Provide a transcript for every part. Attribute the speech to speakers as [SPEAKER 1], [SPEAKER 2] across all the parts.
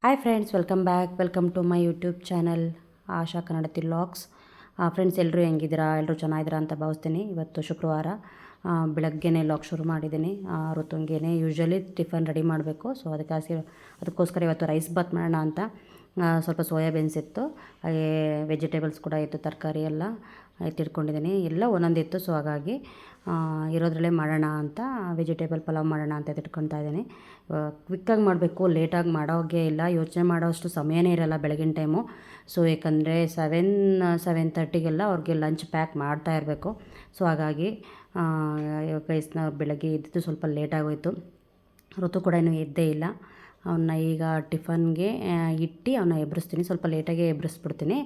[SPEAKER 1] hi friends welcome back welcome to my YouTube channel Asha Kannadathi logs friends ಎಲ್ಲರೂ ಹೆಂಗಿದ್ದೀರಾ ಎಲ್ಲರೂ ಚೆನ್ನಾಗಿದ್ದೀರಾ ಅಂತ ಭಾವಿಸ್ತೀನಿ ಇವತ್ತು ಶುಕ್ರವಾರ ಆ, ಬೆಳಗ್ಗೆನೇ ಲಾಕ್ ಶುರು ಮಾಡಿದ್ದೀನಿ. ಋತುಂಗೆನೆ ಯೂಶ್ವಲಿ ಟಿಫನ್ ರೆಡಿ ಮಾಡಬೇಕು. ಸೊ ಅದಕ್ಕಾಗಿ ಅದಕ್ಕೋಸ್ಕರ ಇವತ್ತು ರೈಸ್ ಬಾತ್ ಮಾಡೋಣ ಅಂತ ಸ್ವಲ್ಪ ಸೋಯಾಬೀನ್ಸ್ ಇತ್ತು. ಹಾಗೇ ವೆಜಿಟೇಬಲ್ಸ್ ಕೂಡ ಇತ್ತು, ತರಕಾರಿ ಎಲ್ಲ ಎತ್ತಿಟ್ಕೊಂಡಿದ್ದೀನಿ ಎಲ್ಲ ಒಂದೊಂದಿತ್ತು. ಸೊ ಹಾಗಾಗಿ ಇರೋದ್ರಲ್ಲೇ ಮಾಡೋಣ ಅಂತ ವೆಜಿಟೇಬಲ್ ಪಲಾವ್ ಮಾಡೋಣ ಅಂತ ಎತ್ತಿಟ್ಕೊತಾ ಇದ್ದೀನಿ. ಕ್ವಿಕ್ಕಾಗಿ ಮಾಡಬೇಕು ಲೇಟಾಗಿ ಮಾಡೋಗೆ ಇಲ್ಲ. ಯೋಚನೆ ಮಾಡೋಷ್ಟು ಸಮಯನೇ ಇರಲ್ಲ ಬೆಳಗಿನ ಟೈಮು ಸೊ ಏಕೆಂದರೆ ಸೆವೆನ್ ಸೆವೆನ್ ತರ್ಟಿಗೆಲ್ಲ ಅವ್ರಿಗೆ ಲಂಚ್ ಪ್ಯಾಕ್ ಮಾಡ್ತಾ ಇರಬೇಕು. ಸೊ ಹಾಗಾಗಿ ಗೈಸ್ನ ಬೆಳಗ್ಗೆ ಎದ್ದಿದ್ದು ಸ್ವಲ್ಪ ಲೇಟಾಗೋಯಿತು ಋತು ಕೂಡ ಇನ್ನೂ ಎದ್ದೇ ಇಲ್ಲ. ಅವನ್ನ ಈಗ ಟಿಫನ್ಗೆ ಇಟ್ಟು ಅವನ್ನ ಎಬ್ಬಿಸ್ತೀನಿ ಸ್ವಲ್ಪ ಲೇಟಾಗೆ ಎಬ್ಬಿಸ್ಬಿಡ್ತೀನಿ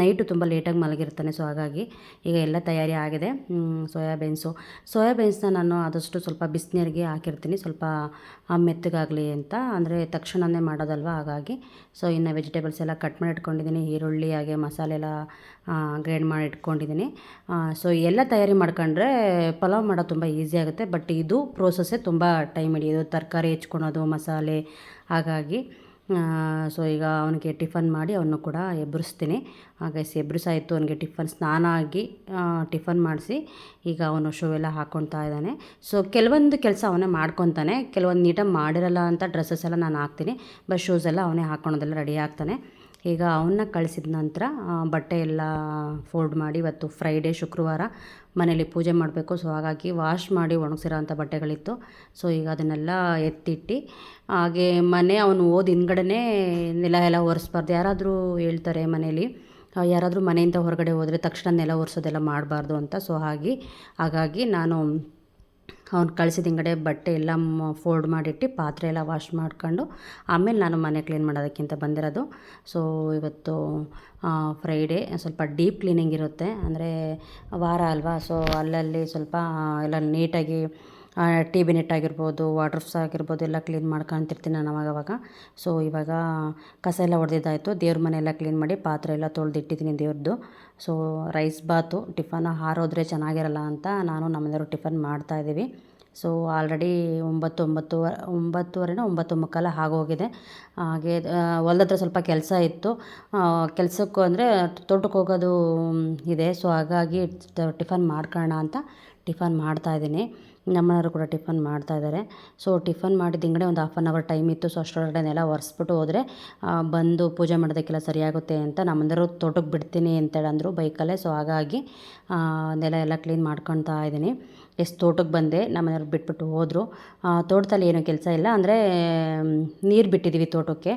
[SPEAKER 1] ನೈಟು ತುಂಬ ಲೇಟಾಗಿ ಮಲಗಿರ್ತಾನೆ, ಸೊ ಹಾಗಾಗಿ ಈಗ ಎಲ್ಲ ತಯಾರಿ ಆಗಿದೆ. ಸೋಯಾಬೀನ್ಸು. ಸೋಯಾಬೀನ್ಸ್ನ ನಾನು ಆದಷ್ಟು ಸ್ವಲ್ಪ ಬಿಸಿನೀರಿಗೆ ಹಾಕಿರ್ತೀನಿ. ಸ್ವಲ್ಪ ಮೆತ್ತಗಾಗಲಿ ಅಂತ. ಅಂದರೆ ತಕ್ಷಣವೇ ಮಾಡೋದಲ್ವ? ಹಾಗಾಗಿ. ಸೊ, ಇನ್ನು ವೆಜಿಟೇಬಲ್ಸ್ ಎಲ್ಲ ಕಟ್ ಮಾಡಿ ಇಟ್ಕೊಂಡಿದ್ದೀನಿ ಈರುಳ್ಳಿ, ಹಾಗೆ ಮಸಾಲೆ ಎಲ್ಲ ಗ್ರೈಂಡ್ ಮಾಡಿ ಇಟ್ಕೊಂಡಿದ್ದೀನಿ ಸೊ ಎಲ್ಲ ತಯಾರಿ ಮಾಡ್ಕೊಂಡ್ರೆ ಪಲಾವ್ ಮಾಡೋದು ತುಂಬ ಈಸಿ ಆಗುತ್ತೆ. ಬಟ್ ಇದು ಪ್ರೋಸೆಸ್ಸೇ ತುಂಬ ಟೈಮ್ ಹಿಡಿಯೋದು ತರಕಾರಿ ಹೆಚ್ಕೊಳೋದು, ಮಸಾಲೆ ಹಾಗಾಗಿ ಸೊ ಈಗ ಅವನಿಗೆ ಟಿಫನ್ ಮಾಡಿ ಅವನು ಕೂಡ ಎಬ್ಬರಿಸ್ತೀನಿ ಹಾಗೈಸಿ ಎಬ್ಬರಿಸಾಯಿತು ಅವನಿಗೆ ಟಿಫನ್ ಸ್ನಾನ ಆಗಿ ಟಿಫನ್ ಮಾಡಿಸಿ ಈಗ ಅವನು ಶೂ ಎಲ್ಲ ಹಾಕ್ಕೊತಾ ಇದ್ದಾನೆ. ಸೊ ಕೆಲವೊಂದು ಕೆಲಸ ಅವನೇ ಮಾಡ್ಕೊತಾನೆ ಕೆಲವೊಂದು ನೀಟಾಗಿ ಮಾಡಿರಲ್ಲ ಅಂತ ಡ್ರೆಸ್ಸಸ್ ಎಲ್ಲ ನಾನು ಹಾಕ್ತೀನಿ. ಬಟ್ ಶೂಸ್ ಎಲ್ಲ ಅವನೇ ಹಾಕ್ಕೊಳೋದೆಲ್ಲ ರೆಡಿ ಆಗ್ತಾನೆ. ಈಗ ಅವನ್ನ ಕಳಿಸಿದ ನಂತರ ಬಟ್ಟೆ ಎಲ್ಲ ಫೋಲ್ಡ್ ಮಾಡಿ ಇವತ್ತು ಫ್ರೈಡೇ ಶುಕ್ರವಾರ ಮನೇಲಿ ಪೂಜೆ ಮಾಡಬೇಕು. ಸೊ ಹಾಗಾಗಿ ವಾಶ್ ಮಾಡಿ ಒಣಗಿಸಿರೋ ಅಂಥ ಬಟ್ಟೆಗಳಿತ್ತು. ಸೊ ಈಗ ಅದನ್ನೆಲ್ಲ ಎತ್ತಿಟ್ಟು, ಹಾಗೆ ಮನೆ ಅವನು ಓದಿ ಹಿಂದ್ಗಡೆನೇ ನೆಲ ಎಲ್ಲ ಒರೆಸ್ಬಾರ್ದು. ಯಾರಾದರೂ ಹೇಳ್ತಾರೆ ಮನೇಲಿ ಯಾರಾದರೂ ಮನೆಯಿಂದ ಹೊರಗಡೆ ಹೋದರೆ ತಕ್ಷಣ ನೆಲ ಒರೆಸೋದೆಲ್ಲ ಮಾಡಬಾರ್ದು ಅಂತ. ಸೊ ಹಾಗೆ, ಹಾಗಾಗಿ ನಾನು ಅವ್ನು ಕಳಿಸಿದ ಹಿಂಗಡೆ ಬಟ್ಟೆ ಎಲ್ಲ ಫೋಲ್ಡ್ ಮಾಡಿಟ್ಟು ಪಾತ್ರೆ ಎಲ್ಲ ವಾಶ್ ಮಾಡ್ಕೊಂಡು ಆಮೇಲೆ ನಾನು ಮನೆ ಕ್ಲೀನ್ ಮಾಡೋದಕ್ಕಿಂತ ಬಂದಿರೋದು. ಸೊ ಇವತ್ತು ಫ್ರೈಡೇ ಸ್ವಲ್ಪ ಡೀಪ್ ಕ್ಲೀನಿಂಗ್ ಇರುತ್ತೆ. ಅಂದರೆ ವಾರ ಅಲ್ವಾ? ಸೊ ಅಲ್ಲಲ್ಲಿ ಸ್ವಲ್ಪ ಎಲ್ಲ ನೀಟಾಗಿ ಟಿ ಬಿ ನೆಟ್ ಆಗಿರ್ಬೋದು ವಾಟ್ರಫ್ಸ್ ಆಗಿರ್ಬೋದು ಎಲ್ಲ ಕ್ಲೀನ್ ಮಾಡ್ಕೊಂತಿರ್ತೀನಿ ನಾನು ಅವಾಗವಾಗ ಸೊ ಇವಾಗ ಕಸ ಎಲ್ಲ ಹೊಡೆದಿದ್ದಾಯಿತು ದೇವ್ರ ಮನೆ ಎಲ್ಲ ಕ್ಲೀನ್ ಮಾಡಿ ಪಾತ್ರೆ ಎಲ್ಲ ತೊಳೆದಿಟ್ಟಿದ್ದೀನಿ ದೇವ್ರದ್ದು ಸೊ ರೈಸ್ ಬಾತು ಟಿಫನ್ ಹಾರೋದ್ರೆ ಚೆನ್ನಾಗಿರಲ್ಲ ಅಂತ ನಾನು ನಮ್ಮೆಲ್ಲರೂ ಟಿಫನ್ ಮಾಡ್ತಾಯಿದ್ದೀವಿ ಸೊ ಆಲ್ರೆಡಿ ಒಂಬತ್ತು ಒಂಬತ್ತು ಒಂಬತ್ತುವರೆನೋ ಒಂಬತ್ತು ಮುಕ್ಕಾಲ ಆಗೋಗಿದೆ. ಹಾಗೆ ಆ, ಹೊಲ್ದ ಹತ್ರ ಸ್ವಲ್ಪ ಕೆಲಸ ಇತ್ತು. ಕೆಲಸಕ್ಕೂ ಅಂದರೆ ತೋಟಕ್ಕೆ ಹೋಗೋದು ಇದೆ. ಸೊ ಹಾಗಾಗಿ ಟಿಫನ್ ಮಾಡ್ಕೋಣ ಅಂತ ಟಿಫನ್ ಮಾಡ್ತಾಯಿದ್ದೀನಿ ನಮ್ಮನೆಯವರು ಕೂಡ ಟಿಫನ್ ಮಾಡ್ತಾ ಇದ್ದಾರೆ. ಸೊ ಟಿಫನ್ ಮಾಡಿದ ಹಿಂಗಡೆ ಒಂದು ಹಾಫ್ ಆನ್ ಅವರ್ ಟೈಮ್ ಇತ್ತು. ಸೊ ಅಷ್ಟರೊಳಗಡೆ ನೆಲ ಒರೆಸ್ಬಿಟ್ಟು ಹೋದರೆ ಬಂದು ಪೂಜೆ ಮಾಡೋದಕ್ಕೆಲ್ಲ ಸರಿಯಾಗುತ್ತೆ ಅಂತ ನಮ್ಮಂದರು ತೋಟಕ್ಕೆ ಬಿಡ್ತೀನಿ ಅಂತೇಳಿ ಅಂದರು ಬೈಕಲ್ಲೇ. ಸೊ ಹಾಗಾಗಿ ನೆಲ ಎಲ್ಲ ಕ್ಲೀನ್ ಮಾಡ್ಕೊತಾ ಇದ್ದೀನಿ. ಎಷ್ಟು ತೋಟಕ್ಕೆ ಬಂದೆ, ನಮ್ಮನೆಯವ್ರು ಬಿಟ್ಬಿಟ್ಟು ಹೋದರು. ತೋಟದಲ್ಲಿ ಏನೂ ಕೆಲಸ ಇಲ್ಲ. ಅಂದರೆ ನೀರು ಬಿಟ್ಟಿದ್ದೀವಿ ತೋಟಕ್ಕೆ.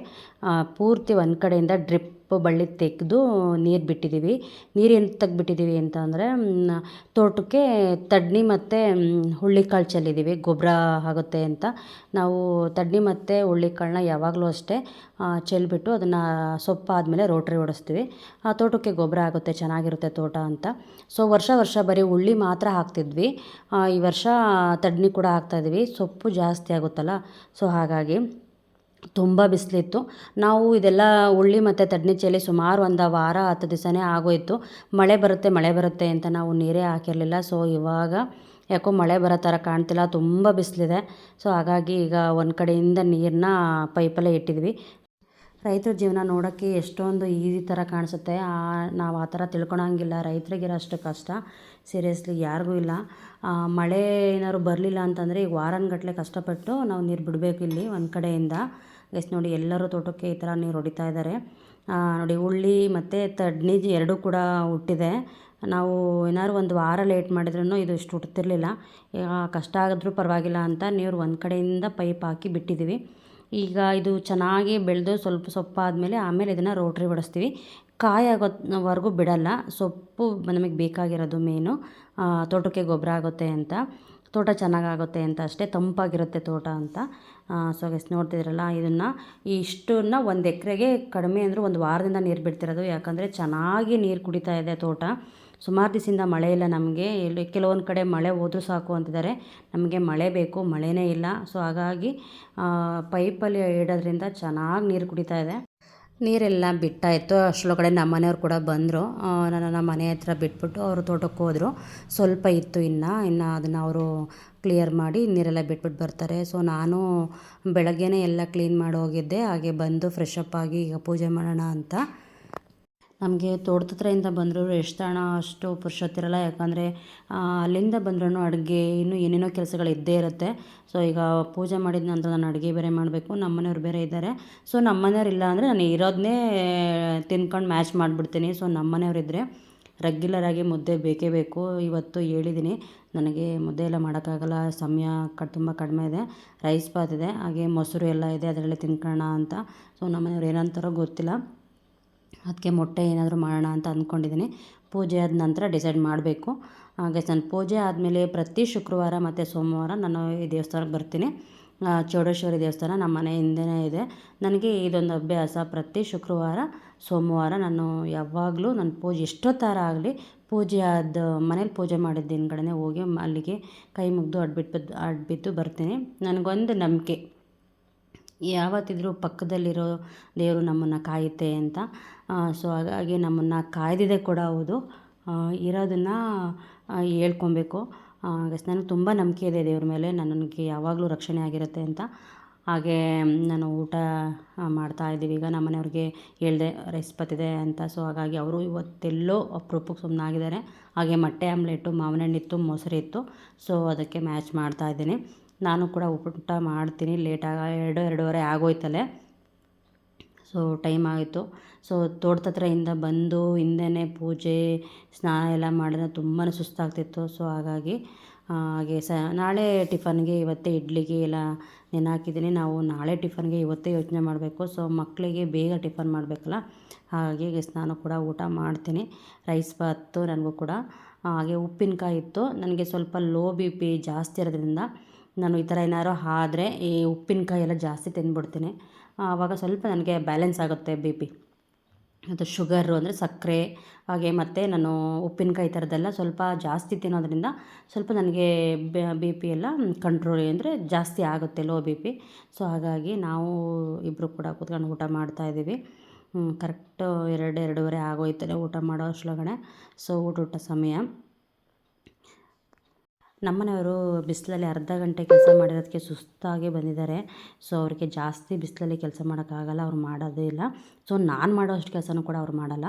[SPEAKER 1] ಪೂರ್ತಿ ಒಂದು ಕಡೆಯಿಂದ ಡ್ರಿಪ್ ಬಳ್ಳಿ ತೆಗೆದು ನೀರು ಬಿಟ್ಟಿದ್ದೀವಿ ನೀರು ಏನು ತೆಗ್ಬಿಟ್ಟಿದ್ದೀವಿ ಅಂತ ಅಂದರೆ ತೋಟಕ್ಕೆ ತಡ್ನಿ ಮತ್ತು ಹುಳ್ಳಿಕಾಳು ಚೆಲ್ಲಿದ್ದೀವಿ ಗೊಬ್ಬರ ಆಗುತ್ತೆ ಅಂತ. ನಾವು ತಡ್ನಿ ಮತ್ತು ಹುಳ್ಳಿಕಾಳನ್ನ ಯಾವಾಗಲೂ ಅಷ್ಟೇ ಚೆಲ್ಲಿಬಿಟ್ಟು ಅದನ್ನು ಸೊಪ್ಪಾದಮೇಲೆ ರೋಟ್ರಿ ಓಡಿಸ್ತೀವಿ. ಆ ತೋಟಕ್ಕೆ ಗೊಬ್ಬರ ಆಗುತ್ತೆ, ಚೆನ್ನಾಗಿರುತ್ತೆ ತೋಟ ಅಂತ. ಸೊ, ವರ್ಷ ವರ್ಷ ಬರೀ ಹುಳ್ಳಿ ಮಾತ್ರ ಹಾಕ್ತಿದ್ವಿ. ಈ ವರ್ಷ ತಡ್ನಿ ಕೂಡ ಹಾಕ್ತಾಯಿದ್ವಿ ಸೊಪ್ಪು ಜಾಸ್ತಿ ಆಗುತ್ತಲ್ಲ. ಸೊ, ಹಾಗಾಗಿ ತುಂಬ ಬಿಸಿಲಿತ್ತು. ನಾವು ಇದೆಲ್ಲ ಉಳ್ಳಿ ಮತ್ತು ತಡ್ನಿ ಚೆಲ್ಲಿ ಸುಮಾರು ಒಂದು ವಾರ, ಹತ್ತು ದಿವಸನೇ ಆಗೋಯಿತು. ಮಳೆ ಬರುತ್ತೆ ಮಳೆ ಬರುತ್ತೆ ಅಂತ ನಾವು ನೀರೇ ಹಾಕಿರಲಿಲ್ಲ. ಸೊ ಇವಾಗ ಯಾಕೋ ಮಳೆ ಬರೋ ಥರ ಕಾಣ್ತಿಲ್ಲ. ತುಂಬ ಬಿಸಿಲಿದೆ. ಸೊ ಹಾಗಾಗಿ ಈಗ ಒಂದು ಕಡೆಯಿಂದ ನೀರನ್ನ ಪೈಪಲ್ಲೇ ಇಟ್ಟಿದ್ವಿ. ರೈತರ ಜೀವನ ನೋಡೋಕ್ಕೆ ಎಷ್ಟೊಂದು ಈಸಿ ಥರ ಕಾಣಿಸುತ್ತೆ. ನಾವು ಆ ಥರ ತಿಳ್ಕೊಳಂಗಿಲ್ಲ. ರೈತರಿಗಿರೋ ಅಷ್ಟು ಕಷ್ಟ. ಸೀರಿಯಸ್ಲಿ ಯಾರಿಗೂ ಇಲ್ಲ. ಮಳೆ ಏನಾದ್ರು ಬರಲಿಲ್ಲ ಅಂತಂದರೆ ಈಗ ವಾರನ್ಗಟ್ಟಲೆ ಕಷ್ಟಪಟ್ಟು ನಾವು ನೀರು ಬಿಡಬೇಕು ಇಲ್ಲಿ ಒಂದು ಕಡೆಯಿಂದ. ಎಸ್ ನೋಡಿ, ಎಲ್ಲರೂ ತೋಟಕ್ಕೆ ಈ ಥರ ನೀರು ಹೊಡಿತಾ ಇದ್ದಾರೆ. ನೋಡಿ ಉಳ್ಳಿ ಮತ್ತು ತಡ್ನಿ ಎರಡೂ ಕೂಡ ಹುಟ್ಟಿದೆ. ನಾವು ಏನಾದ್ರು ಒಂದು ವಾರ ಲೇಟ್ ಮಾಡಿದ್ರೂ ಇದು ಇಷ್ಟು ಹುಟ್ಟುತ್ತಿರಲಿಲ್ಲ ಕಷ್ಟ ಆಗಿದ್ರೂ ಪರವಾಗಿಲ್ಲ ಅಂತ ನೀರು ಒಂದು ಕಡೆಯಿಂದ ಪೈಪ್ ಹಾಕಿ ಬಿಟ್ಟಿದ್ದೀವಿ ಈಗ ಇದು ಚೆನ್ನಾಗಿ ಬೆಳೆದು ಸ್ವಲ್ಪ ಸೊಪ್ಪಾದಮೇಲೆ ಆಮೇಲೆ ಇದನ್ನು ರೋಟ್ರಿ ಬಡಿಸ್ತೀವಿ. ಕಾಯಿ ಆಗೋವರೆಗೂ ಬಿಡಲ್ಲ, ಸೊಪ್ಪು ನಮಗೆ ಬೇಕಾಗಿರೋದು ಮೇನು ತೋಟಕ್ಕೆ ಗೊಬ್ಬರ ಆಗುತ್ತೆ ಅಂತ, ತೋಟ ಚೆನ್ನಾಗಾಗುತ್ತೆ ಅಂತ ಅಷ್ಟೇ, ತಂಪಾಗಿರುತ್ತೆ ತೋಟ ಅಂತ. ಸೊ ಗೆಸ್ ನೋಡ್ತಿದ್ರಲ್ಲ, ಇದನ್ನು ಇಷ್ಟನ್ನ ಒಂದು ಎಕರೆಗೆ ಕಡಿಮೆ ಅಂದರೂ ಒಂದು ವಾರದಿಂದ ನೀರು ಬಿಡ್ತಿರೋದು. ಯಾಕಂದರೆ ಚೆನ್ನಾಗಿ ನೀರು ಕುಡಿತಾ ಇದೆ ತೋಟ. ಸುಮಾರು ದಿವಸದಿಂದ ಮಳೆ ಇಲ್ಲ ನಮಗೆ. ಇಲ್ಲಿ ಕೆಲವೊಂದು ಕಡೆ ಮಳೆ ಹೋದರೂ ಸಾಕು ಅಂತಿದ್ದಾರೆ. ನಮಗೆ ಮಳೆ ಬೇಕು, ಮಳೆನೇ ಇಲ್ಲ. ಸೊ ಹಾಗಾಗಿ ಪೈಪಲ್ಲಿ ಇಡೋದ್ರಿಂದ ಚೆನ್ನಾಗಿ ನೀರು ಕುಡಿತಾ ಇದೆ. ನೀರೆಲ್ಲ ಬಿಟ್ಟಾಯಿತು. ಅಷ್ಟೊಳಗಡೆ ನಮ್ಮ ಮನೆಯವ್ರು ಕೂಡ ಬಂದರು. ನನ್ನ ನಮ್ಮ ಮನೆ ಹತ್ರ ಬಿಟ್ಬಿಟ್ಟು ಅವರು ತೋಟಕ್ಕೆ ಹೋದರು. ಸ್ವಲ್ಪ ಇತ್ತು ಇನ್ನು. ಇನ್ನು ಅದನ್ನು ಅವರು ಕ್ಲಿಯರ್ ಮಾಡಿ ನೀರೆಲ್ಲ ಬಿಟ್ಬಿಟ್ಟು ಬರ್ತಾರೆ. ಸೊ ನಾನು ಬೆಳಗ್ಗೆನೇ ಎಲ್ಲ ಕ್ಲೀನ್ ಮಾಡಿ ಹೋಗಿದ್ದೆ. ಹಾಗೆ ಬಂದು ಫ್ರೆಶ್ ಅಪ್ ಆಗಿ ಈಗ ಪೂಜೆ ಮಾಡೋಣ ಅಂತ. ನಮಗೆ ತೋಟದ ಹತ್ರದಿಂದ ಬಂದರೂ ಎಷ್ಟು ತಣ ಅಷ್ಟು ಪುರುಷತ್ತಿರಲ್ಲ ಯಾಕಂದರೆ ಅಲ್ಲಿಂದ ಬಂದ್ರೂ ಅಡುಗೆ ಇನ್ನೂ ಏನೇನೋ ಕೆಲಸಗಳು ಇದ್ದೇ ಇರುತ್ತೆ. ಸೊ ಈಗ ಪೂಜೆ ಮಾಡಿದ ನಂತರ ನಾನು ಅಡುಗೆ ಬೇರೆ ಮಾಡಬೇಕು. ನಮ್ಮ ಮನೆಯವ್ರು ಬೇರೆ ಇದ್ದಾರೆ. ಸೊ ನಮ್ಮ ಮನೆಯವ್ರು ಇಲ್ಲ ಅಂದರೆ ನಾನು ಇರೋದನ್ನೇ ತಿನ್ಕೊಂಡು ಮ್ಯಾಚ್ ಮಾಡಿಬಿಡ್ತೀನಿ. ಸೊ ನಮ್ಮ ರೆಗ್ಯುಲರ್ ಆಗಿ ಮುದ್ದೆ ಬೇಕೇ ಬೇಕು. ಇವತ್ತು ಹೇಳಿದ್ದೀನಿ ನನಗೆ ಮುದ್ದೆ ಎಲ್ಲ ಮಾಡೋಕ್ಕಾಗಲ್ಲ. ಸಮಯ ಕ, ತುಂಬ ಕಡಿಮೆ ಇದೆ. ರೈಸ್ ಬಾತ್ ಇದೆ. ಹಾಗೆ ಮೊಸರು ಎಲ್ಲ ಇದೆ. ಅದರಲ್ಲೇ ತಿನ್ಕೊಳ್ಳೋಣ ಅಂತ. ಸೊ ನಮ್ಮ ಮನೆಯವ್ರು ಏನಂತಾರೋ ಗೊತ್ತಿಲ್ಲ. ಅದಕ್ಕೆ ಮೊಟ್ಟೆ ಏನಾದರೂ ಮಾಡೋಣ ಅಂತ ಅಂದ್ಕೊಂಡಿದ್ದೀನಿ. ಪೂಜೆ ಆದ ನಂತರ ಡಿಸೈಡ್ ಮಾಡಬೇಕು. ಹಾಗೆ ನಾನು ಪೂಜೆ ಆದಮೇಲೆ ಪ್ರತಿ ಶುಕ್ರವಾರ ಮತ್ತು ಸೋಮವಾರ ನಾನು ಈ ದೇವಸ್ಥಾನಕ್ಕೆ ಬರ್ತೀನಿ. ಚೌಡೇಶ್ವರಿ ದೇವಸ್ಥಾನ ನಮ್ಮ ಮನೆ ಹಿಂದೆನೇ ಇದೆ. ನನಗೆ ಇದೊಂದು ಅಭ್ಯಾಸ. ಪ್ರತಿ ಶುಕ್ರವಾರ, ಸೋಮವಾರ ನಾನು ಯಾವಾಗಲೂ ನನ್ನ ಪೂಜೆ ಎಷ್ಟೊತ್ತಾರ ಆಗಲಿ, ಪೂಜೆ ಆದ, ಮನೇಲಿ ಪೂಜೆ ಮಾಡಿದ ದಿನಗಡೆ ಹೋಗಿ ಅಲ್ಲಿಗೆ ಕೈ ಮುಗಿದು ಅಡ್ಬಿಟ್ಟು ಅಡ್ಬಿದ್ದು ಬರ್ತೀನಿ. ನನಗೊಂದು ನಂಬಿಕೆ. ಯಾವತ್ತಿದ್ರೂ ಪಕ್ಕದಲ್ಲಿರೋ ದೇವರು ನಮ್ಮನ್ನು ಕಾಯುತ್ತೆ ಅಂತ. ಸೊ ಹಾಗಾಗಿ ನಮ್ಮನ್ನು ಕಾಯ್ದಿದೆ ಕೂಡ ಹೌದು. ಇರೋದನ್ನು ಹೇಳ್ಕೊಬೇಕು. ನನಗೆ ತುಂಬ ನಂಬಿಕೆ ಇದೆ ದೇವ್ರ ಮೇಲೆ. ನನಗೆ ಯಾವಾಗಲೂ ರಕ್ಷಣೆ ಆಗಿರುತ್ತೆ ಅಂತ. ಹಾಗೆ, ನಾನು ಊಟ ಮಾಡ್ತಾ ಇದ್ದೀವಿ. ಈಗ ನಮ್ಮ ಮನೆಯವ್ರಿಗೆ ಹೇಳಿದೆ ರೈಸ್ ಬತ್ತಿದೆ ಅಂತ. ಸೊ ಹಾಗಾಗಿ ಅವರು ಇವತ್ತೆಲ್ಲೋ ಅಪ್ರೂಪಕ್ಕೆ ಸುಮ್ಮನಾಗಿದ್ದಾರೆ ಹಾಗೆ ಮೊಟ್ಟೆ ಆಮ್ಲೆಟ್ಟು ಮಾವಿನ ಹಣ್ಣಿತ್ತು ಮೊಸರು ಇತ್ತು. ಸೊ ಅದಕ್ಕೆ ಮ್ಯಾಚ್ ಮಾಡ್ತಾ ಇದ್ದೀನಿ. ನಾನು ಕೂಡ ಊಟ ಮಾಡ್ತೀನಿ. ಲೇಟಾಗ ಎರಡು, ಎರಡೂವರೆ ಆಗೋಯ್ತಲೆ ಸೊ ಟೈಮ್ ಆಯಿತು. ಸೊ ತೋಟದ ಹತ್ರದಿಂದ ಬಂದು ಹಿಂದೆ ಪೂಜೆ, ಸ್ನಾನ ಎಲ್ಲ ಮಾಡಿದ್ರೆ ತುಂಬಾ ಸುಸ್ತಾಗ್ತಿತ್ತು. ಸೊ ಹಾಗಾಗಿ ಹಾಗೆ ಸ, ನಾಳೆ ಟಿಫನ್ಗೆ ಇವತ್ತೇ ಇಡ್ಲಿಗೆ ಎಲ್ಲ ನೆನೆ ಹಾಕಿದ್ದೀನಿ ನಾವು ನಾಳೆ ಟಿಫನ್ಗೆ ಇವತ್ತೇ ಯೋಚನೆ ಮಾಡಬೇಕು. ಸೊ ಮಕ್ಕಳಿಗೆ ಬೇಗ ಟಿಫನ್ ಮಾಡಬೇಕಲ್ಲ? ಗೆಸ್ ನಾನು ಕೂಡ ಊಟ ಮಾಡ್ತೀನಿ. ರೈಸ್ ಬಾತು ನನಗೂ ಕೂಡ. ಹಾಗೆ ಉಪ್ಪಿನಕಾಯಿ ಇತ್ತು. ನನಗೆ ಸ್ವಲ್ಪ ಲೋ ಬಿ ಪಿ ಜಾಸ್ತಿ ಇರೋದ್ರಿಂದ ನಾನು ಈ ಥರ ಏನಾದ್ರು ಆದರೆ ಈ ಉಪ್ಪಿನಕಾಯಿ ಎಲ್ಲ ಜಾಸ್ತಿ ತಿಂದ್ಬಿಡ್ತೀನಿ ಆವಾಗ ಸ್ವಲ್ಪ ನನಗೆ ಬ್ಯಾಲೆನ್ಸ್ ಆಗುತ್ತೆ ಬಿ ಪಿ ಮತ್ತು ಶುಗರು ಅಂದರೆ ಸಕ್ಕರೆ, ಹಾಗೆ ಮತ್ತು ನಾನು ಉಪ್ಪಿನಕಾಯಿ ಥರದ್ದೆಲ್ಲ ಸ್ವಲ್ಪ ಜಾಸ್ತಿ ತಿನ್ನೋದ್ರಿಂದ ಸ್ವಲ್ಪ ನನಗೆ ಬಿ ಪಿ ಎಲ್ಲ ಕಂಟ್ರೋಲ್ ಅಂದರೆ ಜಾಸ್ತಿ ಆಗುತ್ತೆ ಲೋ ಬಿ ಪಿ ಸೊ ಹಾಗಾಗಿ ನಾವು ಇಬ್ಬರು ಕೂಡ ಕೂತ್ಕೊಂಡು ಊಟ ಮಾಡ್ತಾಯಿದ್ದೀವಿ ಕರೆಕ್ಟು ಎರಡು, ಎರಡೂವರೆ ಆಗೋಯ್ತದೆ ಊಟ ಮಾಡೋ ಅಷ್ಟೊಳಗಡೆ ಸೊ ಊಟ ಊಟ ಸಮಯ. ನಮ್ಮನೆಯವರು ಬಿಸಿಲಲ್ಲಿ ಅರ್ಧ ಗಂಟೆ ಕೆಲಸ ಮಾಡಿರೋದಕ್ಕೆ ಸುಸ್ತಾಗಿ ಬಂದಿದ್ದಾರೆ. ಸೊ, ಅವ್ರಿಗೆ ಜಾಸ್ತಿ ಬಿಸಿಲಲ್ಲಿ ಕೆಲಸ ಮಾಡೋಕ್ಕಾಗಲ್ಲ, ಅವ್ರು ಮಾಡೋದೇ ಇಲ್ಲ. ಸೊ, ನಾನು ಮಾಡೋ ಅಷ್ಟು ಕೆಲಸನೂ ಕೂಡ ಅವ್ರು ಮಾಡಲ್ಲ.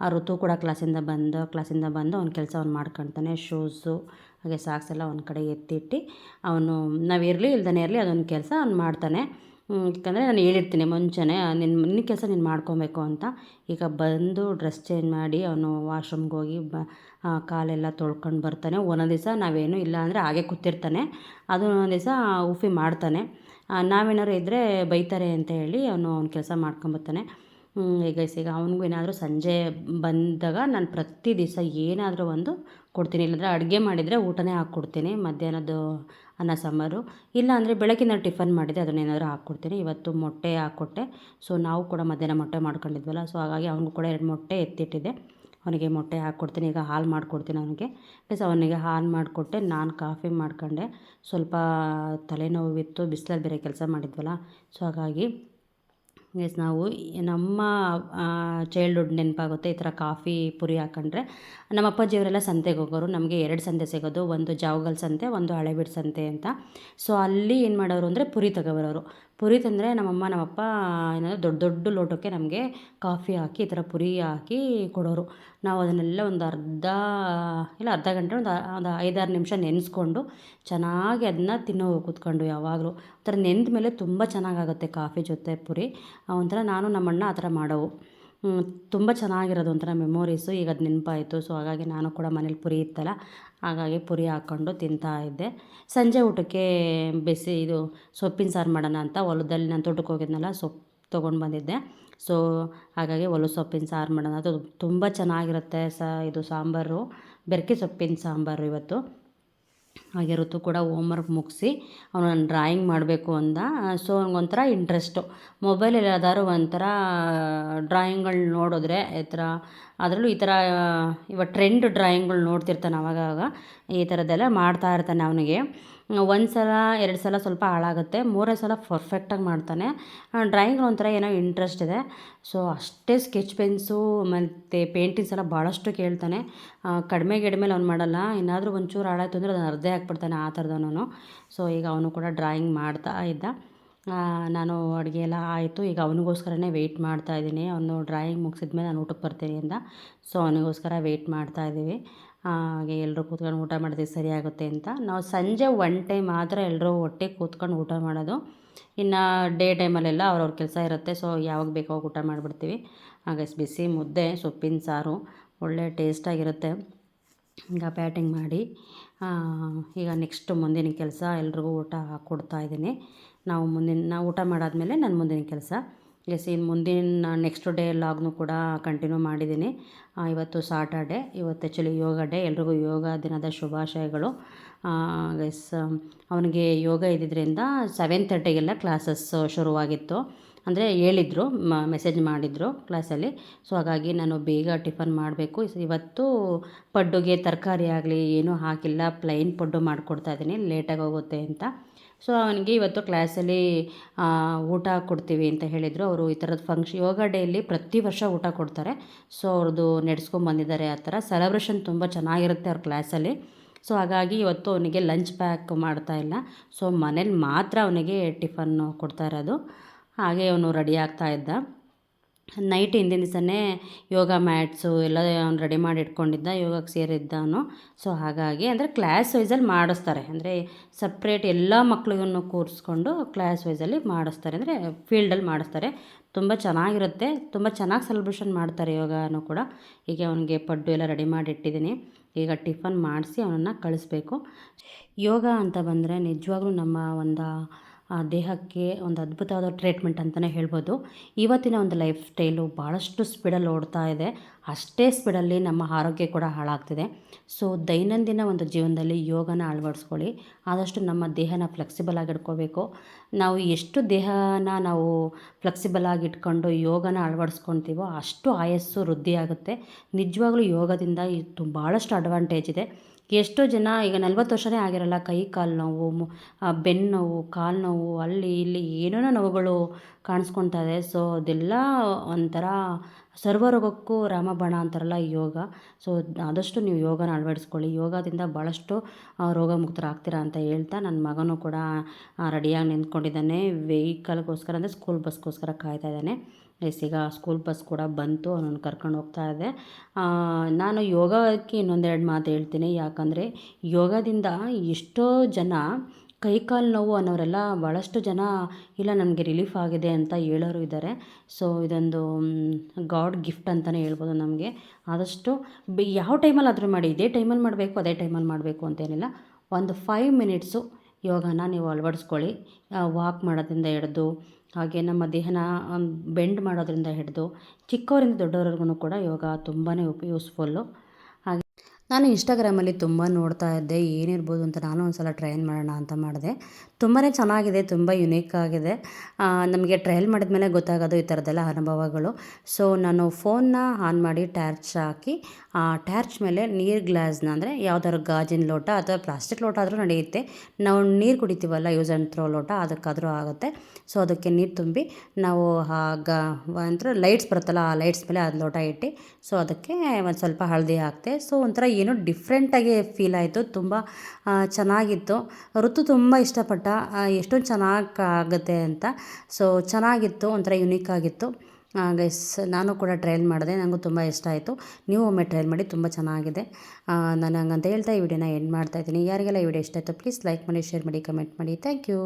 [SPEAKER 1] ಆ ಋತು ಕೂಡ ಕ್ಲಾಸಿಂದ ಬಂದು ಕ್ಲಾಸಿಂದ ಬಂದು ಅವ್ನ ಕೆಲಸ ಅವ್ನು ಮಾಡ್ಕೊಳ್ತಾನೆ ಶೂಸು, ಹಾಗೆ ಸಾಕ್ಸ್ ಎಲ್ಲ ಒಂದು ಕಡೆ ಎತ್ತಿಟ್ಟು, ಅವನು ನಾವು ಇರಲಿ ಇರಲಿ ಅದೊಂದು ಕೆಲಸ ಅವ್ನು ಮಾಡ್ತಾನೆ. ಯಾಕಂದರೆ ನಾನು ಹೇಳಿರ್ತೀನಿ ಮುಂಚೆನೇ ನಿನ್ನ ನಿನ್ನ ಕೆಲಸ ನೀನು ಮಾಡ್ಕೊಬೇಕು ಅಂತ. ಈಗ ಬಂದು ಡ್ರೆಸ್ ಚೇಂಜ್ ಮಾಡಿ ಅವನು ವಾಶ್ರೂಮ್ಗೆ ಹೋಗಿ ಬ ಕಾಲೆಲ್ಲ ತೊಳ್ಕೊಂಡು ಬರ್ತಾನೆ. ಒಂದೊಂದು ದಿವಸ ನಾವೇನು ಇಲ್ಲ ಅಂದರೆ ಹಾಗೆ ಕೂತಿರ್ತಾನೆ. ಅದು ಒಂದೊಂದು ದಿವಸ ಉಫಿ ಮಾಡ್ತಾನೆ. ನಾವೇನಾದ್ರು ಇದ್ದರೆ ಬೈತಾರೆ ಅಂತ ಹೇಳಿ ಅವನು ಅವ್ನ ಕೆಲಸ ಮಾಡ್ಕೊಂಬರ್ತಾನೆ ಈಗ ಈಗ ಅವನಿಗೂ ಏನಾದರೂ ಸಂಜೆ ಬಂದಾಗ ನಾನು ಪ್ರತಿ ದಿವಸ ಏನಾದರೂ ಒಂದು ಕೊಡ್ತೀನಿ. ಇಲ್ಲಾಂದರೆ ಅಡುಗೆ ಮಾಡಿದರೆ ಊಟನೇ ಹಾಕ್ಕೊಡ್ತೀನಿ. ಮಧ್ಯಾಹ್ನದ್ದು ಅನ್ನ ಸಾಂಬಾರು. ಇಲ್ಲ ಅಂದರೆ ಬೆಳಗ್ಗೆ ನಾನು ಟಿಫನ್ ಮಾಡಿದೆ ಅದನ್ನೇನಾದರೂ ಹಾಕ್ಕೊಡ್ತೀನಿ. ಇವತ್ತು ಮೊಟ್ಟೆ ಹಾಕ್ಕೊಟ್ಟೆ. ಸೊ ನಾವು ಕೂಡ ಮಧ್ಯಾಹ್ನ ಮೊಟ್ಟೆ ಮಾಡ್ಕೊಂಡಿದ್ವಲ್ಲ. ಸೊ ಹಾಗಾಗಿ ಅವನಿಗೂ ಕೂಡ ಎರಡು ಮೊಟ್ಟೆ ಎತ್ತಿಟ್ಟಿದ್ದೆ. ಅವನಿಗೆ ಮೊಟ್ಟೆ ಹಾಕ್ಕೊಡ್ತೀನಿ. ಈಗ ಹಾಲು ಮಾಡಿಕೊಡ್ತೀನಿ ಅವನಿಗೆ. ಪ್ಲಸ್ ಅವನಿಗೆ ಹಾಲು ಮಾಡಿಕೊಟ್ಟೆ. ನಾನು ಕಾಫಿ ಮಾಡ್ಕೊಂಡೆ. ಸ್ವಲ್ಪ ತಲೆನೋವಿತ್ತು. ಬಿಸಿಲಲ್ಲಿ ಬೇರೆ ಕೆಲಸ ಮಾಡಿದ್ವಲ್ಲ. ಸೊ ಹಾಗಾಗಿ ಎಸ್, ನಾವು ನಮ್ಮ ಚೈಲ್ಡ್ಹುಡ್ ನೆನಪಾಗುತ್ತೆ. ಈ ಥರ ಕಾಫಿ, ಪುರಿ ಹಾಕೊಂಡ್ರೆ ನಮ್ಮ ಅಪ್ಪಾಜಿಯವರೆಲ್ಲ ಸಂತೆಗೆ ಹೋಗೋರು. ನಮಗೆ ಎರಡು ಸಂತೆ ಸಿಗೋದು. ಒಂದು ಜಾವಗಲ್ ಸಂತೆ, ಒಂದು ಹಳೆಬೀಡು ಸಂತೆ ಅಂತ. ಸೊ ಅಲ್ಲಿ ಏನು ಮಾಡೋರು ಅಂದರೆ ಪುರಿ ತಗೊಬರೋರು. ಪುರಿ ತಂದರೆ ನಮ್ಮಮ್ಮ, ನಮ್ಮಪ್ಪ ಏನಂದರೆ ದೊಡ್ಡ ದೊಡ್ಡ ಲೋಟಕ್ಕೆ ನಮಗೆ ಕಾಫಿ ಹಾಕಿ, ಈ ಥರ ಪುರಿ ಹಾಕಿ ಕೊಡೋರು. ನಾವು ಅದನ್ನೆಲ್ಲ ಒಂದು ಅರ್ಧ, ಇಲ್ಲ ಅರ್ಧ ಗಂಟೆ, ಒಂದು ಒಂದು ಐದಾರು ನಿಮಿಷ ನೆನೆಸ್ಕೊಂಡು ಚೆನ್ನಾಗಿ ಅದನ್ನ ತಿನ್ನೋ ಕೂತ್ಕೊಂಡು ಯಾವಾಗಲೂ. ಒಂಥರ ನೆಂದ ಮೇಲೆ ತುಂಬ ಚೆನ್ನಾಗಾಗುತ್ತೆ ಕಾಫಿ ಜೊತೆ ಪುರಿ. ಒಂಥರ ನಾನು ನಮ್ಮಣ್ಣ ಆ ಥರ ಮಾಡೋವು ತುಂಬ ಚೆನ್ನಾಗಿರೋದು ಒಂಥರ ಮೆಮೊರೀಸು ಈಗ ಅದು ನೆನಪಾಯಿತು. ಸೊ ಹಾಗಾಗಿ ನಾನು ಕೂಡ ಮನೇಲಿ ಪುರಿ ಇತ್ತಲ್ಲ, ಹಾಗಾಗಿ ಪುರಿ ಹಾಕ್ಕೊಂಡು ತಿಂತಾ ಇದ್ದೆ. ಸಂಜೆ ಊಟಕ್ಕೆ ಬಿಸಿ ಇದು ಸೊಪ್ಪಿನ ಸಾರು ಮಾಡೋಣ ಅಂತ ಹೊಲದಲ್ಲಿ ನಾನು ತೋಟಕ್ಕೆ ಹೋಗಿದ್ನಲ್ಲ, ಸೊಪ್ಪು ತೊಗೊಂಡು ಬಂದಿದ್ದೆ. ಸೊ ಹಾಗಾಗಿ ಒಲ ಸೊಪ್ಪಿನ ಸಾರು ಮಾಡೋಣ ಅದು ತುಂಬ ಚೆನ್ನಾಗಿರುತ್ತೆ ಸ, ಇದು ಸಾಂಬಾರು. ಬೆರಕೆ ಸೊಪ್ಪಿನ ಸಾಂಬಾರು ಇವತ್ತು. ಹಾಗೆ ಋತು ಕೂಡ ಹೋಮ್ವರ್ಕ್ ಮುಗಿಸಿ ಅವನು ನಾನು ಡ್ರಾಯಿಂಗ್ ಮಾಡಬೇಕು ಅಂದ. ಸೊ ಅವ್ನಿಗೊಂಥರ ಇಂಟ್ರೆಸ್ಟು ಮೊಬೈಲಲ್ಲಿ ಯಾವ್ದಾದ್ರು ಒಂಥರ ಡ್ರಾಯಿಂಗ್ಗಳು ನೋಡಿದ್ರೆ, ಈ ಥರ ಅದರಲ್ಲೂ ಈ ಥರ ಇವಾಗ ಟ್ರೆಂಡ್ ಡ್ರಾಯಿಂಗ್ಗಳು ನೋಡ್ತಿರ್ತಾನೆ ಅವಾಗವಾಗ, ಈ ಥರದ್ದೆಲ್ಲ ಮಾಡ್ತಾ ಇರ್ತಾನೆ ಅವನಿಗೆ. ಒಂದು ಸಲ ಎರಡು ಸಲ ಸ್ವಲ್ಪ ಹಾಳಾಗುತ್ತೆ. ಮೂರನೇ ಸಲ ಪರ್ಫೆಕ್ಟಾಗಿ ಮಾಡ್ತಾನೆ. ಡ್ರಾಯಿಂಗ್ ಒಂಥರ ಏನೋ ಇಂಟ್ರೆಸ್ಟ್ ಇದೆ. ಸೊ ಅಷ್ಟೇ ಸ್ಕೆಚ್ ಪೆನ್ಸು ಮತ್ತು ಪೇಂಟಿಂಗ್ಸ್ ಎಲ್ಲ ಭಾಳಷ್ಟು ಕೇಳ್ತಾನೆ. ಕಡಿಮೆ ಗಿಡ್ಮೇಲೆ ಅವ್ನು ಮಾಡಲ್ಲ. ಏನಾದರೂ ಒಂಚೂರು ಹಾಳಾಯ್ತು ಅಂದರೆ ಅದನ್ನು ಅರ್ಧೇ ಹಾಕ್ಬಿಡ್ತಾನೆ ಆ ಥರದವನು ಸೊ ಈಗ ಅವನು ಕೂಡ ಡ್ರಾಯಿಂಗ್ ಮಾಡ್ತಾ ಇದ್ದ. ನಾನು ಅಡುಗೆ ಎಲ್ಲ ಆಯಿತು. ಈಗ ಅವನಿಗೋಸ್ಕರನೇ ವೆಯ್ಟ್ ಮಾಡ್ತಾ ಇದ್ದೀನಿ. ಅವನು ಡ್ರಾಯಿಂಗ್ ಮುಗಿಸಿದ್ಮೇಲೆ ನಾನು ಊಟಕ್ಕೆ ಬರ್ತೀನಿ ಅಂತ. ಸೊ ಅವನಿಗೋಸ್ಕರ ವೆಯ್ಟ್ ಮಾಡ್ತಾ ಇದ್ದೀವಿ. ಹಾಗೆ ಎಲ್ಲರೂ ಕೂತ್ಕೊಂಡು ಊಟ ಮಾಡಿದ್ರೆ ಸರಿಯಾಗುತ್ತೆ ಅಂತ. ನಾವು ಸಂಜೆ ಒನ್ ಟೈಮ್ ಮಾತ್ರ ಎಲ್ಲರೂ ಒಟ್ಟಿಗೆ ಕೂತ್ಕೊಂಡು ಊಟ ಮಾಡೋದು. ಇನ್ನು ಡೇ ಟೈಮಲ್ಲೆಲ್ಲ ಅವ್ರವ್ರ ಕೆಲಸ ಇರುತ್ತೆ ಸೊ ಯಾವಾಗ ಬೇಕೋ ಊಟ ಮಾಡಿಬಿಡ್ತೀವಿ. ಹಾಗೆ ಬಿಸಿ ಮುದ್ದೆ, ಸೊಪ್ಪಿನ ಸಾರು, ಒಳ್ಳೆ ಟೇಸ್ಟಾಗಿರುತ್ತೆ ಈಗ ಪ್ಯಾಟಿಂಗ್ ಮಾಡಿ ಈಗ ನೆಕ್ಸ್ಟ್ ಮುಂದಿನ ಕೆಲಸ ಎಲ್ರಿಗೂ ಊಟ ಕೊಡ್ತಾ ಇದ್ದೀನಿ. ನಾವು ಮುಂದಿನ, ನಾವು ಊಟ ಮಾಡಾದಮೇಲೆ ನನ್ನ ಮುಂದಿನ ಕೆಲಸ. ಎಸ್ ಇನ್ನು ಮುಂದಿನ ನೆಕ್ಸ್ಟ್ ಡೇ ಲಾಗ್ನು ಕೂಡ ಕಂಟಿನ್ಯೂ ಮಾಡಿದ್ದೀನಿ ಇವತ್ತು ಸಾಟರ್ಡೆ ಇವತ್ತು ಆ್ಯಕ್ಚುಲಿ ಯೋಗ ಡೇ ಎಲ್ರಿಗೂ ಯೋಗ ದಿನದ ಶುಭಾಶಯಗಳು. ಎಸ್ ಅವನಿಗೆ ಯೋಗ ಇದ್ದಿದ್ದರಿಂದ ಸೆವೆನ್ ತರ್ಟಿಗೆಲ್ಲ ಕ್ಲಾಸಸ್ ಶುರುವಾಗಿತ್ತು. ಅಂದರೆ ಹೇಳಿದ್ರು ಮೆಸೇಜ್ ಮಾಡಿದರು ಕ್ಲಾಸಲ್ಲಿ ಸೊ ಹಾಗಾಗಿ ನಾನು ಬೇಗ ಟಿಫನ್ ಮಾಡಬೇಕು. ಇವತ್ತು ಪಡ್ಡುಗೆ ತರಕಾರಿ ಆಗಲಿ, ಏನೂ ಹಾಕಿಲ್ಲ. ಪ್ಲೈನ್ ಪಡ್ಡು ಮಾಡಿಕೊಡ್ತಾ ಇದ್ದೀನಿ ಲೇಟಾಗಿ ಹೋಗುತ್ತೆ ಅಂತ. ಸೊ ಅವನಿಗೆ ಇವತ್ತು ಕ್ಲಾಸಲ್ಲಿ ಊಟ ಕೊಡ್ತೀವಿ ಅಂತ ಹೇಳಿದರು. ಅವರು ಈ ಥರದ ಫಂಕ್ಷ ಯೋಗ ಡೇಯಲ್ಲಿ ಪ್ರತಿ ವರ್ಷ ಊಟ ಕೊಡ್ತಾರೆ. ಸೊ ಅವ್ರದ್ದು ನಡೆಸ್ಕೊಂಬಂದಿದ್ದಾರೆ ಆ ಥರ ಸೆಲೆಬ್ರೇಷನ್ ತುಂಬ ಚೆನ್ನಾಗಿರುತ್ತೆ ಅವ್ರ ಕ್ಲಾಸಲ್ಲಿ ಸೊ ಹಾಗಾಗಿ ಇವತ್ತು ಅವನಿಗೆ ಲಂಚ್ ಪ್ಯಾಕ್ ಮಾಡ್ತಾ ಇಲ್ಲ. ಸೊ ಮನೇಲಿ ಮಾತ್ರ ಅವನಿಗೆ ಟಿಫನ್ನು ಕೊಡ್ತಾ ಇರೋದು. ಹಾಗೆ ಅವನು ರೆಡಿ ಆಗ್ತಾ ಇದ್ದ. ನೈಟ್ ಹಿಂದಿನ ದಿವಸನೇ ಯೋಗ ಮ್ಯಾಟ್ಸು ಎಲ್ಲ ಅವ್ನು ರೆಡಿ ಮಾಡಿ ಇಟ್ಕೊಂಡಿದ್ದ, ಯೋಗಕ್ಕೆ ಸೇರಿದ್ದ ಅವನು ಸೊ ಹಾಗಾಗಿ ಅಂದರೆ ಕ್ಲಾಸ್ ವೈಸಲ್ಲಿ ಮಾಡಿಸ್ತಾರೆ. ಅಂದರೆ ಸಪ್ರೇಟ್ ಎಲ್ಲ ಮಕ್ಳಿಗೂ ಕೂರಿಸ್ಕೊಂಡು ಕ್ಲಾಸ್ ವೈಸಲ್ಲಿ ಮಾಡಿಸ್ತಾರೆ. ಅಂದರೆ ಫೀಲ್ಡಲ್ಲಿ ಮಾಡಿಸ್ತಾರೆ. ತುಂಬ ಚೆನ್ನಾಗಿರುತ್ತೆ. ತುಂಬ ಚೆನ್ನಾಗಿ ಸೆಲೆಬ್ರೇಷನ್ ಮಾಡ್ತಾರೆ ಯೋಗನೂ ಕೂಡ. ಹೀಗೆ ಅವನಿಗೆ ಪಡ್ಡು ಎಲ್ಲ ರೆಡಿ ಮಾಡಿ ಇಟ್ಟಿದ್ದೀನಿ. ಈಗ ಟಿಫನ್ ಮಾಡಿಸಿ ಅವನನ್ನು ಕಳಿಸ್ಬೇಕು. ಯೋಗ ಅಂತ ಬಂದರೆ ನಿಜವಾಗ್ಲೂ ನಮ್ಮ ಒಂದು ದೇಹಕ್ಕೆ ಒಂದು ಅದ್ಭುತವಾದ ಟ್ರೀಟ್ಮೆಂಟ್ ಅಂತಲೇ ಹೇಳ್ಬೋದು. ಇವತ್ತಿನ ಒಂದು ಲೈಫ್ ಸ್ಟೈಲು ಭಾಳಷ್ಟು ಸ್ಪೀಡಲ್ಲಿ ಓಡ್ತಾ ಇದೆ. ಅಷ್ಟೇ ಸ್ಪೀಡಲ್ಲಿ ನಮ್ಮ ಆರೋಗ್ಯ ಕೂಡ ಹಾಳಾಗ್ತಿದೆ. ಸೊ ದೈನಂದಿನ ಒಂದು ಜೀವನದಲ್ಲಿ ಯೋಗನ ಅಳವಡಿಸ್ಕೊಳ್ಳಿ. ಆದಷ್ಟು ನಮ್ಮ ದೇಹನ ಫ್ಲೆಕ್ಸಿಬಲ್ ಆಗಿ ಇಟ್ಕೋಬೇಕು. ನಾವು ಎಷ್ಟು ದೇಹನ ನಾವು ಫ್ಲೆಕ್ಸಿಬಲ್ ಆಗಿ ಇಟ್ಕೊಂಡು ಯೋಗನ ಅಳವಡಿಸ್ಕೊತೀವೋ ಅಷ್ಟು ಆಯಸ್ಸು ವೃದ್ಧಿಯಾಗುತ್ತೆ. ನಿಜವಾಗ್ಲೂ ಯೋಗದಿಂದ ಇದು ಭಾಳಷ್ಟು ಅಡ್ವಾಂಟೇಜ್ ಇದೆ. ಎಷ್ಟೋ ಜನ ಈಗ ನಲ್ವತ್ತು ವರ್ಷನೇ ಆಗಿರಲ್ಲ ಕೈ, ಕಾಲು ನೋವು ಬೆನ್ನು ನೋವು, ಕಾಲು ನೋವು ಅಲ್ಲಿ ಇಲ್ಲಿ ಏನೇನೋ ನೋವುಗಳು ಕಾಣಿಸ್ಕೊತಾ ಇದೆ. ಸೊ ಅದೆಲ್ಲ ಒಂಥರ ಸರ್ವರೋಗಕ್ಕೂ ರಾಮಬಾಣ ಅಂತಾರಲ್ಲ ಯೋಗ. ಸೊ ಆದಷ್ಟು ನೀವು ಯೋಗನ ಅಳವಡಿಸ್ಕೊಳ್ಳಿ. ಯೋಗದಿಂದ ಭಾಳಷ್ಟು ರೋಗ ಮುಕ್ತರಾಗ್ತೀರಾ ಅಂತ ಹೇಳ್ತಾ ನನ್ನ ಮಗನೂ ಕೂಡ ರೆಡಿಯಾಗಿ ನಿಂತ್ಕೊಂಡಿದ್ದಾನೆ. ವೆಹಿಕಲ್ಗೋಸ್ಕರ ಅಂದರೆ ಸ್ಕೂಲ್ ಬಸ್ಗೋಸ್ಕರ ಕಾಯ್ತಾ ಇದ್ದಾನೆ. ಈಗ ಸ್ಕೂಲ್ ಬಸ್ ಕೂಡ ಬಂತು, ಅವನನ್ನು ಕರ್ಕೊಂಡು ಹೋಗ್ತಾ ಇದ್ದೆ. ನಾನು ಯೋಗಕ್ಕೆ ಇನ್ನೊಂದೆರಡು ಮಾತು ಹೇಳ್ತೀನಿ. ಯಾಕಂದರೆ ಯೋಗದಿಂದ ಎಷ್ಟೋ ಜನ ಕೈಕಾಲು ನೋವು ಅನ್ನೋರೆಲ್ಲ ಭಾಳಷ್ಟು ಜನ ಇಲ್ಲ ನನಗೆ ರಿಲೀಫ್ ಆಗಿದೆ ಅಂತ ಹೇಳೋರು ಇದ್ದಾರೆ. ಸೊ, ಇದೊಂದು ಗಾಡ್ ಗಿಫ್ಟ್ ಅಂತಲೇ ಹೇಳ್ಬೋದು ನಮಗೆ. ಆದಷ್ಟು ಯಾವ ಟೈಮಲ್ಲಿ ಆದರೂ ಮಾಡಿ, ಇದೇ ಟೈಮಲ್ಲಿ ಮಾಡಬೇಕು, ಅದೇ ಟೈಮಲ್ಲಿ ಮಾಡಬೇಕು ಅಂತೇನಿಲ್ಲ ಒಂದು ಫೈವ್ ಮಿನಿಟ್ಸು ಯೋಗನ ನೀವು ಅಳವಡಿಸ್ಕೊಳ್ಳಿ. ವಾಕ್ ಮಾಡೋದ್ರಿಂದ ಹಿಡ್ದು ಹಾಗೆ ನಮ್ಮ ದೇಹನ ಬೆಂಡ್ ಮಾಡೋದರಿಂದ ಹಿಡಿದು ಚಿಕ್ಕವರಿಂದ ದೊಡ್ಡವರೆಗೂ ಕೂಡ ಯೋಗ ತುಂಬಾ ಉಪ ಯೂಸ್ಫುಲ್ಲು ನಾನು ಇನ್ಸ್ಟಾಗ್ರಾಮಲ್ಲಿ ತುಂಬ ನೋಡ್ತಾ ಇದ್ದೆ, ಏನಿರ್ಬೋದು ಅಂತ ನಾನು ಒಂದು ಸಲ ಟ್ರೈನ್ ಮಾಡೋಣ ಅಂತ ಮಾಡಿದೆ. ತುಂಬಾ ಚೆನ್ನಾಗಿದೆ, ತುಂಬ ಯುನೀಕ್ ಆಗಿದೆ. ನಮಗೆ ಟ್ರಯಲ್ ಮಾಡಿದ ಮೇಲೆ ಗೊತ್ತಾಗೋದು ಈ ಥರದ್ದೆಲ್ಲ ಅನುಭವಗಳು. ಸೊ ನಾನು ಫೋನ್ನ ಆನ್ ಮಾಡಿ ಟ್ಯಾರ್ಚ್ ಹಾಕಿ, ಆ ಟ್ಯಾರ್ಚ್ ಮೇಲೆ ನೀರು ಗ್ಲಾಸ್ನ ಅಂದರೆ ಯಾವ್ದಾದ್ರು ಗಾಜಿನ ಲೋಟ ಅಥವಾ ಪ್ಲಾಸ್ಟಿಕ್ ಲೋಟ ಆದರೂ ನಡೆಯುತ್ತೆ. ನಾವು ನೀರು ಕುಡಿತೀವಲ್ಲ ಯೂಸ್ ಆ್ಯಂಡ್ ಥ್ರೋ ಲೋಟ, ಅದಕ್ಕಾದರೂ ಆಗುತ್ತೆ. ಸೊ ಅದಕ್ಕೆ ನೀರು ತುಂಬಿ, ನಾವು ಆ ಗ ಅಂದ್ರೆ ಲೈಟ್ಸ್ ಬರುತ್ತಲ್ಲ, ಆ ಲೈಟ್ಸ್ ಮೇಲೆ ಅದು ಲೋಟ ಇಟ್ಟು ಸೊ ಅದಕ್ಕೆ ಒಂದು ಸ್ವಲ್ಪ ಹಳದಿ ಹಾಕ್ತೆ. ಸೊ ಒಂಥರ ಏನೋ ಡಿಫ್ರೆಂಟಾಗಿ ಫೀಲ್ ಆಯಿತು, ತುಂಬ ಚೆನ್ನಾಗಿತ್ತು. ಋತು ತುಂಬ ಇಷ್ಟಪಟ್ಟ ಎಷ್ಟೊಂದು ಚೆನ್ನಾಗಿ ಆಗುತ್ತೆ ಅಂತ. ಸೊ ಚೆನ್ನಾಗಿತ್ತು, ಒಂಥರ ಯುನೀಕ್ ಆಗಿತ್ತು. ಗೈಸ್ ನಾನು ಕೂಡ ಟ್ರಯಲ್ ಮಾಡಿದೆ ನನಗೂ ತುಂಬ ಇಷ್ಟ ಆಯಿತು. ನೀವು ಒಮ್ಮೆ ಟ್ರಯಲ್ ಮಾಡಿ ತುಂಬ ಚೆನ್ನಾಗಿದೆ. ನಾನು ಹಂಗಂತ ಹೇಳ್ತಾ ಈ ವಿಡಿಯೋನ ಎಂಡ್ ಮಾಡ್ತಾಯಿದ್ದೀನಿ ಯಾರಿಗೆಲ್ಲ ಈ ವಿಡಿಯೋ ಇಷ್ಟ ಆಯಿತು ಪ್ಲೀಸ್ ಲೈಕ್ ಮಾಡಿ ಶೇರ್ ಮಾಡಿ ಕಮೆಂಟ್ ಮಾಡಿ. Thank you